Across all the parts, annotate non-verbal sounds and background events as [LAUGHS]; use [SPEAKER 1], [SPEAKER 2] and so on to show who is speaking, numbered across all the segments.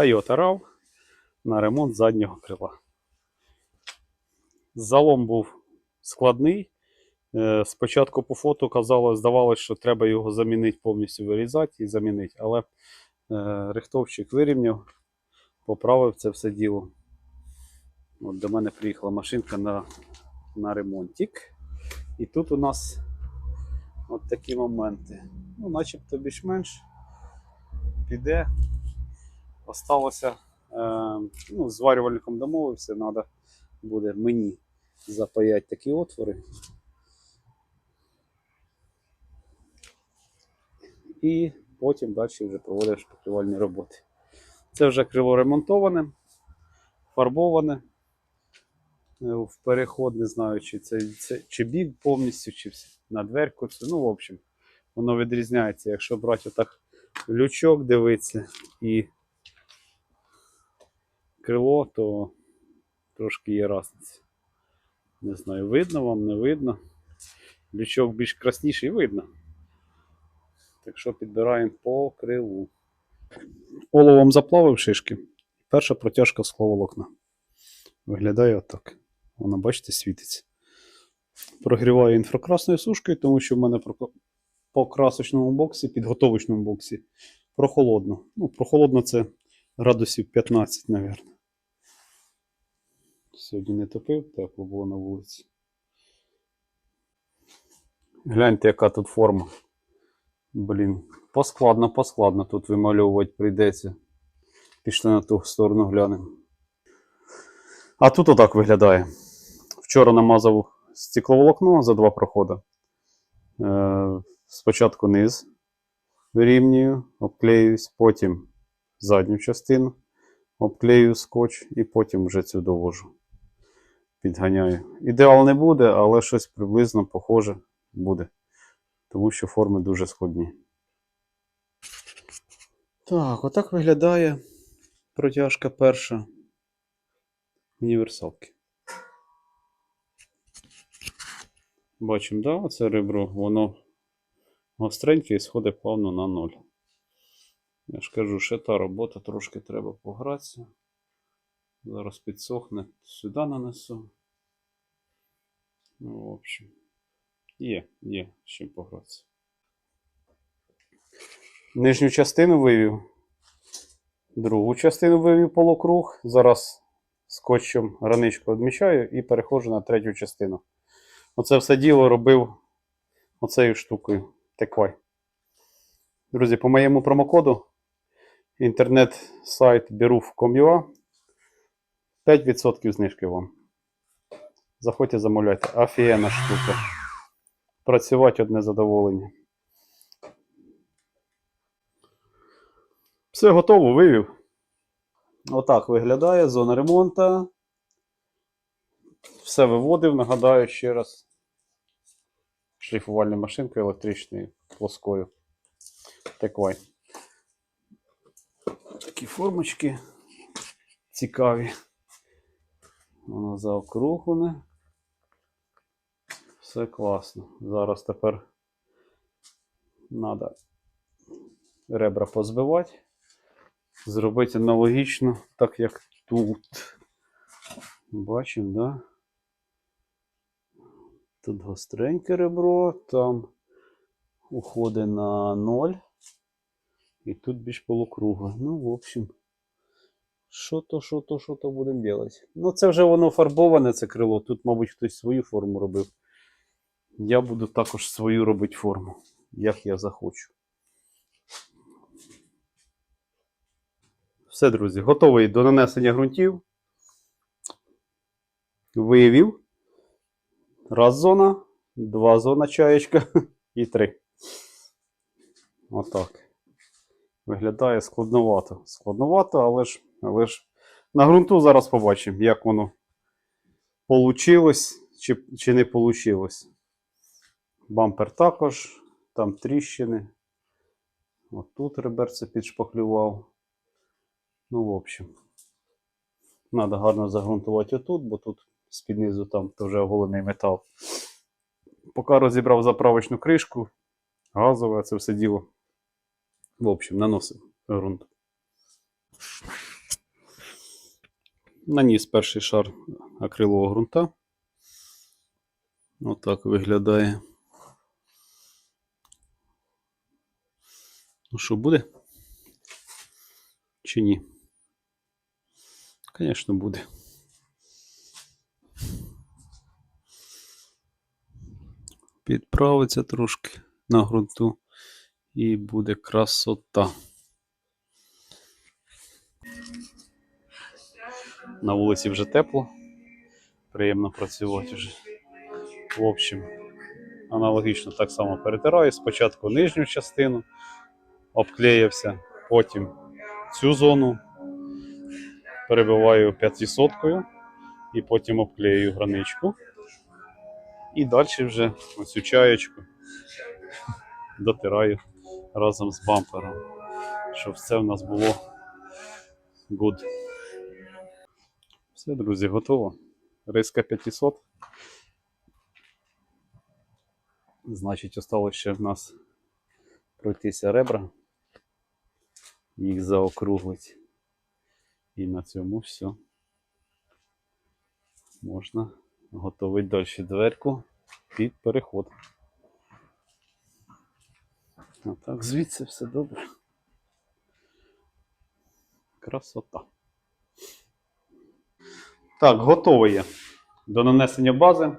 [SPEAKER 1] Toyota RAV на ремонт заднього крила. Залом був складний. Е, Спочатку по фото казалось, здавалося, що треба його замінити, повністю вирізати і замінити. Але е, рихтовщик вирівняв, поправив це все діло. От до мене приїхала машинка на, на ремонтик. І тут у нас от такі моменти. Ну, начебто більш-менш піде. Осталося, е, ну, з зварювальником домовився, треба буде мені запаяти такі отвори. І потім далі вже проводиш шпаклювальні роботи. Це вже крило ремонтоване, фарбоване. Е, В переход не знаю, чи це, це чи бік повністю, чи на дверку. Ну, в общем, воно відрізняється. Якщо брати отак лючок, дивитися і крило, то трошки є різниця. Не знаю, видно вам, не видно. Лючок більш красніший видно. Так що підбираємо по крилу. Оловом заплавив шишки. Перша протяжка скловолокна. Виглядає отак. Вона, бачите, світиться. Прогріваю інфракрасною сушкою, тому що в мене по красочному боксі, підготовочному боксі прохолодно. Ну, прохолодно це градусів 15, мабуть. Сьогодні не топив, тепло було на вулиці. Гляньте, яка тут форма. Блін, поскладно, поскладно тут вимальовувати прийдеться. Пішли на ту сторону глянемо. А тут отак виглядає. Вчора намазав стекловолокно за два проходи. Е, спочатку низ вирівнюю, обклеюсь, потім задню частину обклею скотч і потім вже цю довожу. Підганяю. Ідеал не буде, але щось приблизно похоже буде. Тому що форми дуже складні. Так, отак виглядає протяжка перша універсалки. Бачимо, да, оце ребро, воно гостреньке і сходить плавно на ноль. Я ж кажу, ще та робота трошки треба погратися. Зараз підсохне, сюди нанесу. Ну, в общем, є, є з чим погратися. Нижню частину вивів. Другу частину вивів полукруг. Зараз скотчем граничку відмічаю і переходжу на третю частину. Оце все діло робив оцею штукою. Теквай. Друзі, по моєму промокоду інтернет-сайт beruf.com.ua 5% знижки вам. Заходьте, замовляйте. Офігенна штука. Працювати одне задоволення. Все готово, вивів. Отак виглядає зона ремонту. Все виводив, нагадаю ще раз. Шліфувальною машинкою електричною плоскою. Теквай. Такі формочки цікаві. Воно заокруглене. Все класно. Зараз тепер треба ребра позбивати. Зробити аналогічно, так як тут. Бачимо, да? Тут гостреньке ребро, там уходить на 0. І тут більш полукругле. Ну, в общем, що то, що то, що то будемо робити. Ну, це вже воно фарбоване, це крило. Тут, мабуть, хтось свою форму робив. Я буду також свою робити форму, як я захочу. Все, друзі, готовий до нанесення ґрунтів. Виявив. Раз зона, два зона чаєчка [LAUGHS] і три. Отак. Виглядає складновато. Складновато, але ж, але ж на ґрунту зараз побачимо, як воно получилось чи, чи не получилось. Бампер також, там тріщини. Отут реберце підшпаклював. Ну, в общем, треба гарно загрунтувати отут, бо тут з-під низу там вже оголений метал. Поки розібрав заправочну кришку, газове це все діло. В общем, наносив ґрунт. Наніс перший шар акрилового ґрунта. Отак виглядає. Ну що буде? Чи ні? Звісно, буде. Підправиться трошки на ґрунту і буде красота. На вулиці вже тепло. Приємно працювати вже. В общем, аналогічно так само перетираю. Спочатку нижню частину, обклеївся, потім цю зону перебиваю 500 і потім обклею граничку. І далі вже оцю чаєчку дотираю разом з бампером, щоб все в нас було good. Все, друзі, готово. Риска 500. Значить, осталось ще в нас пройтися ребра, їх заокруглить. І на цьому все. Можна готовить далі дверку під переход. А так, звідси все добре. Красота. Так, готовий я до нанесення бази,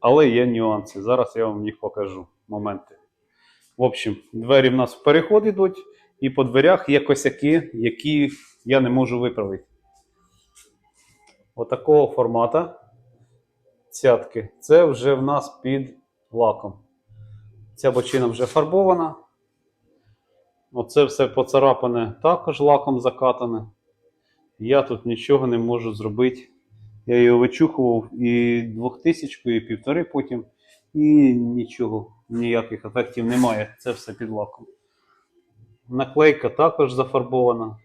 [SPEAKER 1] але є нюанси. Зараз я вам їх покажу. Моменти. В общем, двері в нас в переход йдуть, і по дверях є косяки, які я не можу виправити. Отакого формата цятки. Це вже в нас під лаком. Ця бочина вже фарбована. Оце все поцарапане також лаком закатане. Я тут нічого не можу зробити. Я його вичухував і 2000 і півтори потім. І нічого, ніяких ефектів немає. Це все під лаком. Наклейка також зафарбована.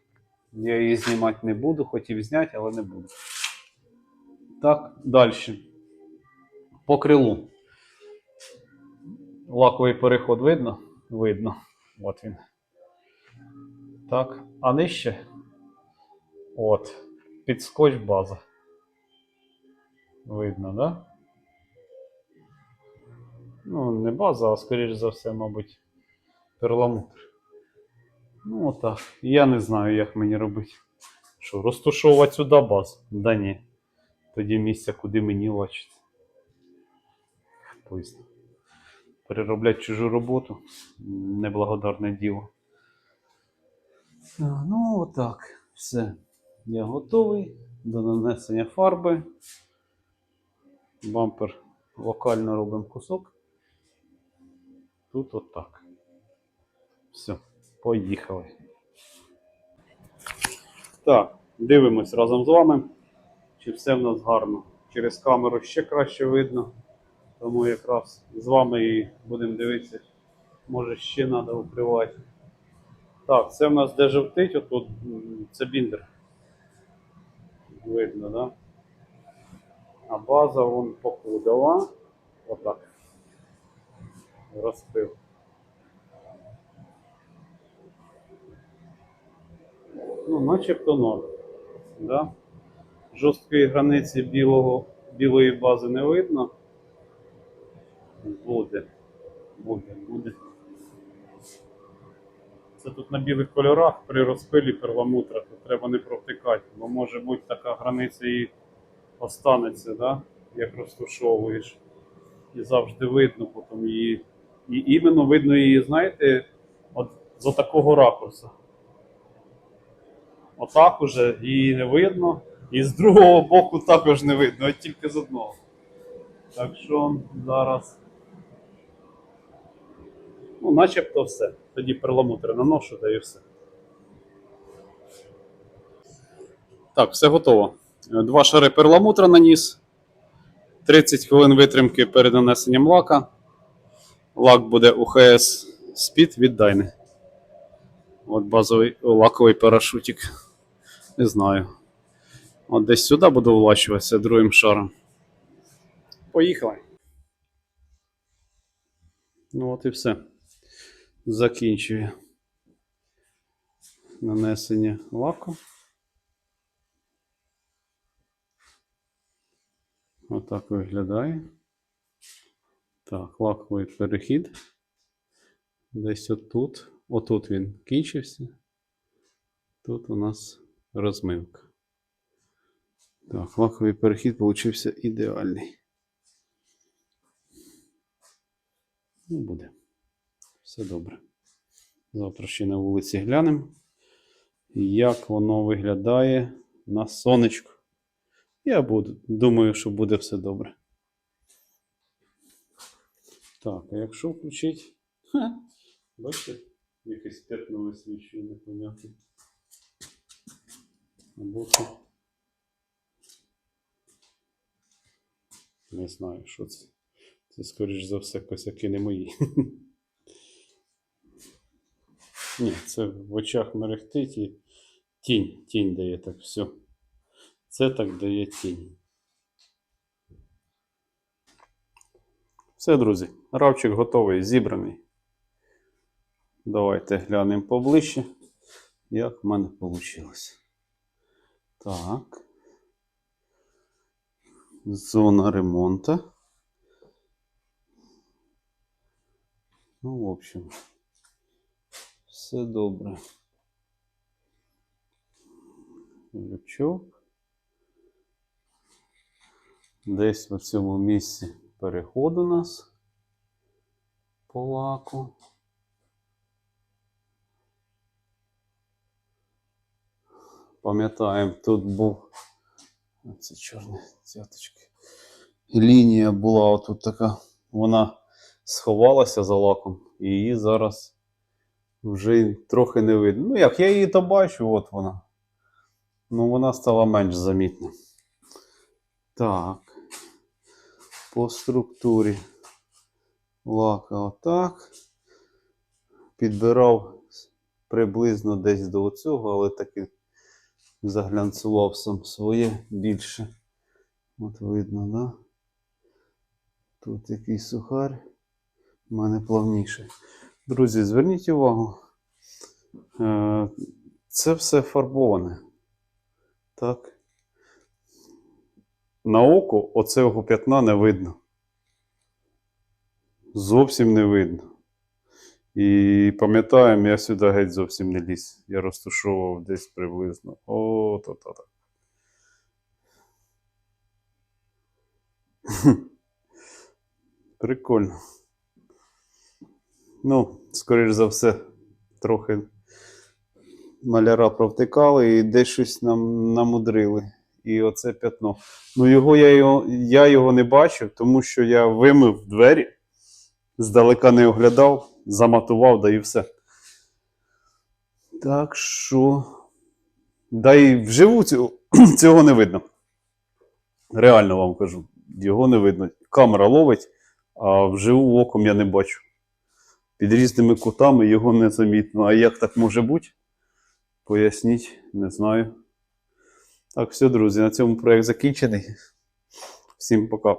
[SPEAKER 1] Я її знімати не буду, хотів зняти, але не буду. Так, далі. По крилу. Лаковий переход видно? Видно. От він. Так. А нижче? От. Під скотч база. Видно, да? Ну, не база, а скоріш за все, мабуть, перламутр. Ну, отак. Я не знаю, як мені робити. Що, розташовувати сюди базу? Да ні. Тоді місця, куди мені лачити. Тобто, перероблять чужу роботу неблагодарне діло. Ну, отак. Все. Я готовий до нанесення фарби. Бампер локально робимо кусок. Тут отак. Все, поїхали. Так, дивимось разом з вами, чи все в нас гарно. Через камеру ще краще видно. Тому якраз з вами і будемо дивитися. Може ще треба укривати. Так, це в нас де жовтить, отут це біндер. Видно, да? А база вон покудова. Отак. Розпив. Ну, начебто норм. Да? Жорсткої границі білого, білої бази не видно. Буде. Буде, буде. Це тут на білих кольорах при розпилі перламутра, тут треба не провтикати, бо може бути така границя і останеться, да? як розтушовуєш. І завжди видно потім її. І іменно видно її, знаєте, от з такого ракурсу. Отак уже її не видно. І з другого боку також не видно, а тільки з одного. Так що зараз. Ну, начебто все. Тоді перламутр наношу, да і все. Так, все готово. Два шари перламутра наніс. 30 хвилин витримки перед нанесенням лака. Лак буде УХС Speed від Dyne. От базовий лаковий парашутик. Не знаю. От десь сюди буду влащуватися другим шаром. Поїхали. Ну от і все. Закінчую нанесення лаку. Отак виглядає. Так, лаковий перехід. Десь отут. Отут він кінчився. Тут у нас розмивка. Так, лаковий перехід получився ідеальний. Ну, буде. Все добре. Завтра ще на вулиці глянемо, як воно виглядає на сонечку. Я буду, думаю, що буде все добре. Так, а якщо включити. Ха, бачите, якесь п'ятно висвічує непонятне. Або. Не знаю, що це. Це, скоріш за все, косяки не мої. Ні, це в очах мерехтить і тінь, тінь дає так все. Це так дає тінь. Все, друзі, равчик готовий, зібраний. Давайте глянемо поближче, як в мене вийшло. Так. Зона ремонту. Ну, в общем, все добре. Лючок. Десь в цьому місці переход у нас по лаку. Пам'ятаємо, тут був це чорні цяточки. Лінія була отут така. Вона сховалася за лаком, і її зараз вже трохи не видно. Ну як, я її то бачу, от вона. Ну, вона стала менш замітна. Так. По структурі лака отак. Підбирав приблизно десь до оцього, але таки заглянцював сам своє більше. От видно, да? Тут який сухар. У мене плавніше. Друзі, зверніть увагу. Е, Це все фарбоване. Так. На око оцього п'ятна не видно. Зовсім не видно. І пам'ятаємо, я сюди геть зовсім не ліз. Я розташовував десь приблизно. О, то то так. Прикольно. Ну, скоріш за все, трохи маляра провтикали і десь щось нам намудрили. І оце п'ятно. Ну, його я, я його не бачив, тому що я вимив двері, здалека не оглядав, заматував, да і все. Так що. Да і вживу цього, [CLEARS THROAT] цього не видно. Реально вам кажу, його не видно. Камера ловить, а вживу оком я не бачу. Під різними кутами його не замітно. А як так може бути? Поясніть, не знаю. Так, все, друзі, на цьому проект закінчений. Всім пока.